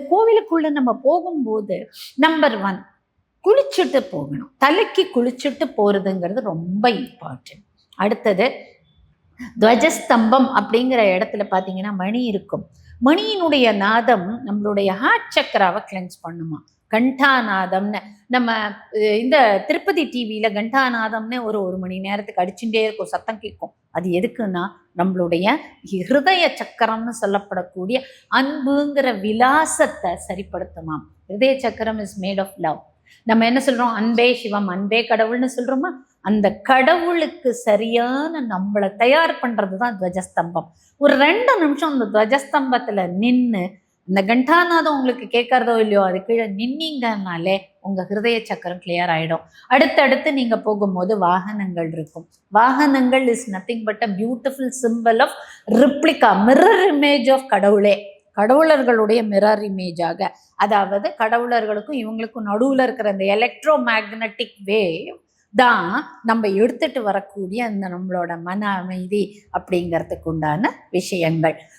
கோவிலுக்குள்ள நம்ம போகும்போது நம்பர் ஒன் குளிச்சுட்டு போகணும். தலைக்கு குளிச்சுட்டு போறதுங்கிறது ரொம்ப இம்பார்ட்டன்ட் அடுத்தது துவஜஸ்தம்பம் அப்படிங்கிற இடத்துல பார்த்தீங்கன்னா மணி இருக்கும். மணியினுடைய நாதம் நம்மளுடைய ஹார்ட் சக்கராவை கிளென்ஸ் பண்ணுமா? கண்டாநாதம்னு நம்ம இந்த திருப்பதி டிவியில் கண்டாநாதம்னு ஒரு ஒரு மணி நேரத்துக்கு அடிச்சுட்டே இருக்கும் சத்தம் கேட்கும். அது எதுக்குன்னா நம்மளுடைய ஹிருதய சக்கரம்னு சொல்லப்படக்கூடிய அன்புங்கிற விலாசத்தை சரிப்படுத்துமாம். ஹிருதய சக்கரம் இஸ் மேட் ஆஃப் லவ் நம்ம என்ன சொல்கிறோம் அன்பே சிவம் அன்பே கடவுள்னு சொல்கிறோமா அந்த கடவுளுக்கு சரியான நம்மளை தயார் பண்ணுறது தான் துவஜஸ்தம்பம். ஒரு ரெண்டு நிமிஷம் அந்த துவஜஸ்தம்பத்தில் நின்று இந்த கண்டாநாதம் உங்களுக்கு கேட்கறதோ இல்லையோ அது கீழே நின்னீங்கன்னாலே உங்க ஹிருதய சக்கரம் கிளியர் ஆயிடும். அடுத்தடுத்து நீங்க போகும்போது வாகனங்கள் இருக்கும். வாகனங்கள் is nothing but a beautiful simple of replica mirror image of கடவுளே. கடவுளர்களுடைய மிரர் இமேஜாக அதாவது கடவுளர்களுக்கும் இவங்களுக்கும் நடுவில் இருக்கிற அந்த எலக்ட்ரோ மேக்னட்டிக் வேவ் தான் நம்ம எடுத்துட்டு வரக்கூடிய அந்த நம்மளோட மன அமைதி அப்படிங்கிறதுக்கு உண்டான விஷயங்கள்.